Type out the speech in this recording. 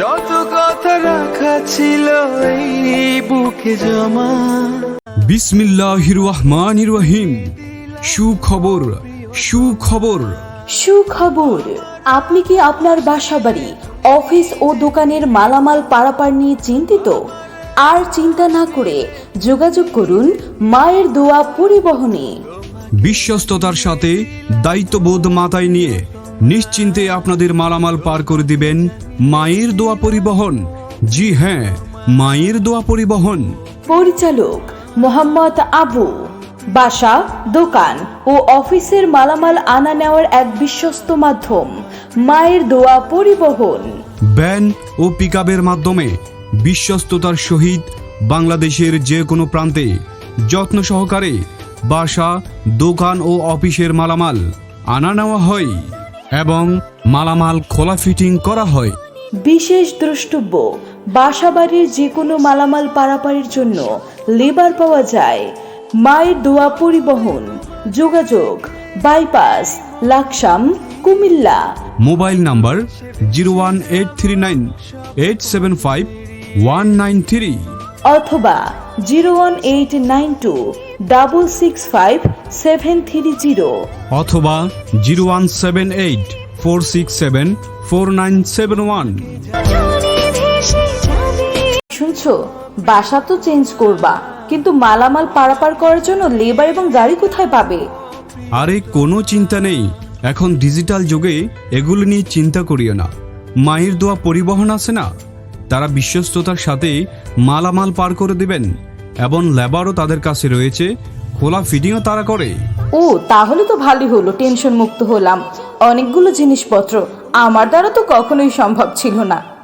যত কথা রাখা ছিল এই বুকে জমা। বিসমিল্লাহির রহমানির রহিম সুখবর সুখবর। সুখবর আপনি কি আপনার বাসাবাড়ি অফিস ও দোকানের মালামাল পারাপার নিয়ে চিন্তিত? আর চিন্তা না করে যোগাযোগ করুন মায়ের দোয়া পরিবহনে। বিশ্বস্ততার সাথে দায়িত্ববোধ মাথায় নিয়ে নিশ্চিন্তে আপনাদের মালামাল পার করে দিবেন মায়ের দোয়া পরিবহন। জি হ্যাঁ মায়ের দোয়া পরিবহন। পরিচালক মোহাম্মদ আবু। বাসা দোকান ও অফিসের মালামাল আনা নেওয়ার এক বিশ্বস্ত মাধ্যম মায়ের দোয়া পরিবহন। ব্যান ও পিকআপের মাধ্যমে বিশ্বস্ততার সহিত বাংলাদেশের যে কোনো প্রান্তে যত্ন সহকারে বাসা দোকান ও অফিসের মালামাল আনা নেওয়া হয়। এবং মালামাল খোলা ফিটিং করা হয়। বিশেষ দ্রষ্টব্য বাসাবাড়ির যে কোনো মালামাল পারাপারের জন্য লেবার পাওয়া যায়। মায়ের দোয়া পরিবহন যোগাযোগ bypass Laksam Comilla. Mobile number zero one eight three nine eight seven five one nine three. অথবা zero one eight nine two double six five seven three zero অথবা zero one seven eight four six seven four nine seven one শুনছো? বাসা তো change করবা কিন্তু মালামাল পারাপার করার জন্য লেবার এবং গাড়ি কোথায় পাবে? আরে কোনো চিন্তা নেই এখন ডিজিটাল যুগে এগুলো নিয়ে চিন্তা করিও না। মায়ের দোয়া পরিবহন আছে না? তারা বিশ্বস্ততার সাথে মালামাল পার করে দেবেন। এবং লেবারও তাদের কাছে রয়েছে খোলা ফিটিংও তারা করে। ও, তাহলে তো ভালোই হলো টেনশন মুক্ত হলাম। অনেকগুলো জিনিসপত্র আমার দ্বারা তো কখনোই সম্ভব ছিল না।